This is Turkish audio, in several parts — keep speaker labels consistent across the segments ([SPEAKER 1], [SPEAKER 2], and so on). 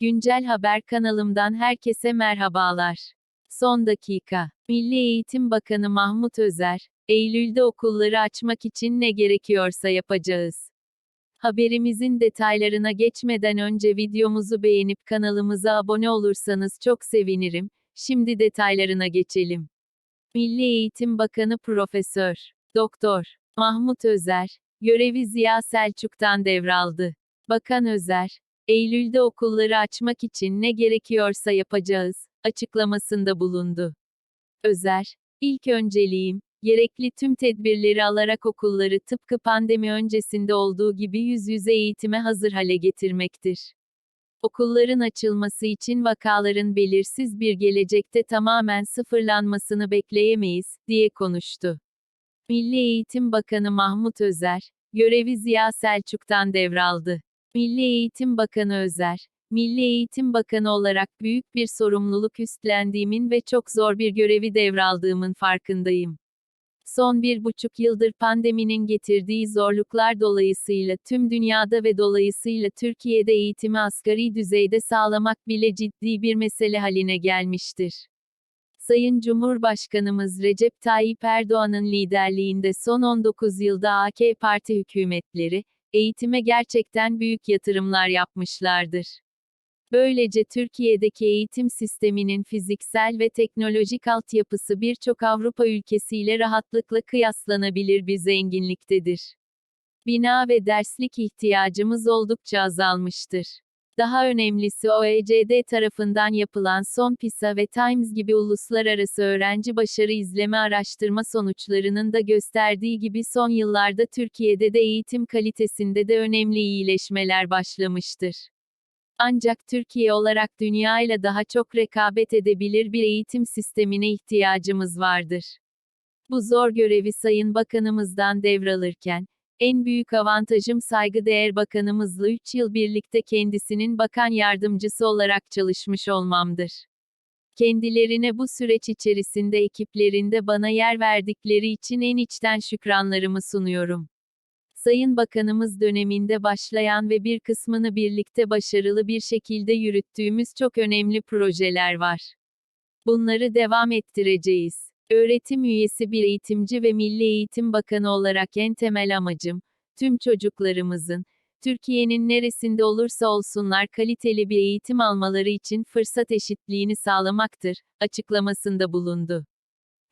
[SPEAKER 1] Güncel Haber kanalımdan herkese merhabalar. Son dakika. Milli Eğitim Bakanı Mahmut Özer, Eylül'de okulları açmak için ne gerekiyorsa yapacağız. Haberimizin detaylarına geçmeden önce videomuzu beğenip kanalımıza abone olursanız çok sevinirim. Şimdi detaylarına geçelim. Milli Eğitim Bakanı Profesör Doktor Mahmut Özer, görevi Ziya Selçuk'tan devraldı. Bakan Özer, Eylül'de okulları açmak için ne gerekiyorsa yapacağız, açıklamasında bulundu. Özer, ilk önceliğim, gerekli tüm tedbirleri alarak okulları tıpkı pandemi öncesinde olduğu gibi yüz yüze eğitime hazır hale getirmektir. Okulların açılması için vakaların belirsiz bir gelecekte tamamen sıfırlanmasını bekleyemeyiz, diye konuştu. Milli Eğitim Bakanı Mahmut Özer, görevi Ziya Selçuk'tan devraldı. Milli Eğitim Bakanı Özer, Milli Eğitim Bakanı olarak büyük bir sorumluluk üstlendiğimin ve çok zor bir görevi devraldığımın farkındayım. Son bir buçuk yıldır pandeminin getirdiği zorluklar dolayısıyla tüm dünyada ve dolayısıyla Türkiye'de eğitimi asgari düzeyde sağlamak bile ciddi bir mesele haline gelmiştir. Sayın Cumhurbaşkanımız Recep Tayyip Erdoğan'ın liderliğinde son 19 yılda AK Parti hükümetleri, eğitime gerçekten büyük yatırımlar yapmışlardır. Böylece Türkiye'deki eğitim sisteminin fiziksel ve teknolojik altyapısı birçok Avrupa ülkesiyle rahatlıkla kıyaslanabilir bir zenginliktedir. Bina ve derslik ihtiyacımız oldukça azalmıştır. Daha önemlisi OECD tarafından yapılan son PISA ve Times gibi uluslararası öğrenci başarı izleme araştırma sonuçlarının da gösterdiği gibi son yıllarda Türkiye'de de eğitim kalitesinde de önemli iyileşmeler başlamıştır. Ancak Türkiye olarak dünya ile daha çok rekabet edebilir bir eğitim sistemine ihtiyacımız vardır. Bu zor görevi Sayın Bakanımızdan devralırken, en büyük avantajım saygıdeğer bakanımızla 3 yıl birlikte kendisinin bakan yardımcısı olarak çalışmış olmamdır. Kendilerine bu süreç içerisinde ekiplerinde bana yer verdikleri için en içten şükranlarımı sunuyorum. Sayın Bakanımız döneminde başlayan ve bir kısmını birlikte başarılı bir şekilde yürüttüğümüz çok önemli projeler var. Bunları devam ettireceğiz. Öğretim üyesi bir eğitimci ve Milli Eğitim Bakanı olarak en temel amacım, tüm çocuklarımızın, Türkiye'nin neresinde olursa olsunlar kaliteli bir eğitim almaları için fırsat eşitliğini sağlamaktır, açıklamasında bulundu.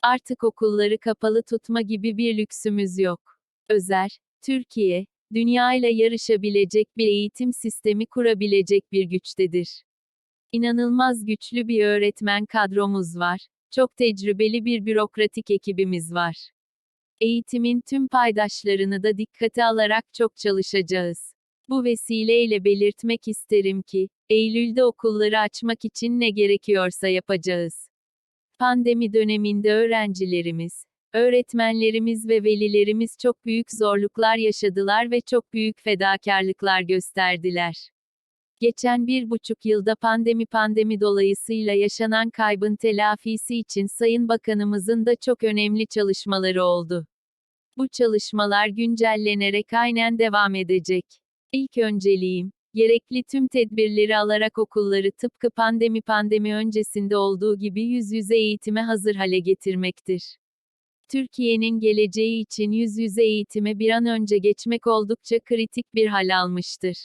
[SPEAKER 1] Artık okulları kapalı tutma gibi bir lüksümüz yok. Özer, Türkiye, dünya ile yarışabilecek bir eğitim sistemi kurabilecek bir güçtedir. İnanılmaz güçlü bir öğretmen kadromuz var. Çok tecrübeli bir bürokratik ekibimiz var. Eğitimin tüm paydaşlarını da dikkate alarak çok çalışacağız. Bu vesileyle belirtmek isterim ki, Eylül'de okulları açmak için ne gerekiyorsa yapacağız. Pandemi döneminde öğrencilerimiz, öğretmenlerimiz ve velilerimiz çok büyük zorluklar yaşadılar ve çok büyük fedakarlıklar gösterdiler. Geçen bir buçuk yılda pandemi pandemi dolayısıyla yaşanan kaybın telafisi için Sayın Bakanımızın da çok önemli çalışmaları oldu. Bu çalışmalar güncellenerek aynen devam edecek. İlk önceliğim, gerekli tüm tedbirleri alarak okulları tıpkı pandemi pandemi öncesinde olduğu gibi yüz yüze eğitime hazır hale getirmektir. Türkiye'nin geleceği için yüz yüze eğitime bir an önce geçmek oldukça kritik bir hal almıştır.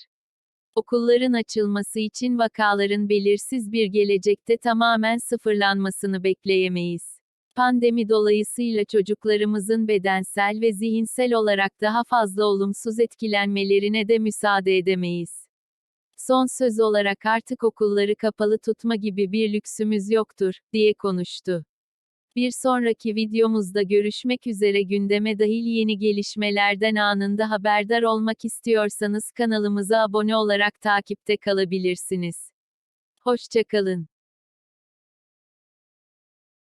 [SPEAKER 1] Okulların açılması için vakaların belirsiz bir gelecekte tamamen sıfırlanmasını bekleyemeyiz. Pandemi dolayısıyla çocuklarımızın bedensel ve zihinsel olarak daha fazla olumsuz etkilenmelerine de müsaade edemeyiz. Son söz olarak artık okulları kapalı tutma gibi bir lüksümüz yoktur, diye konuştu. Bir sonraki videomuzda görüşmek üzere gündeme dahil yeni gelişmelerden anında haberdar olmak istiyorsanız kanalımıza abone olarak takipte kalabilirsiniz. Hoşçakalın.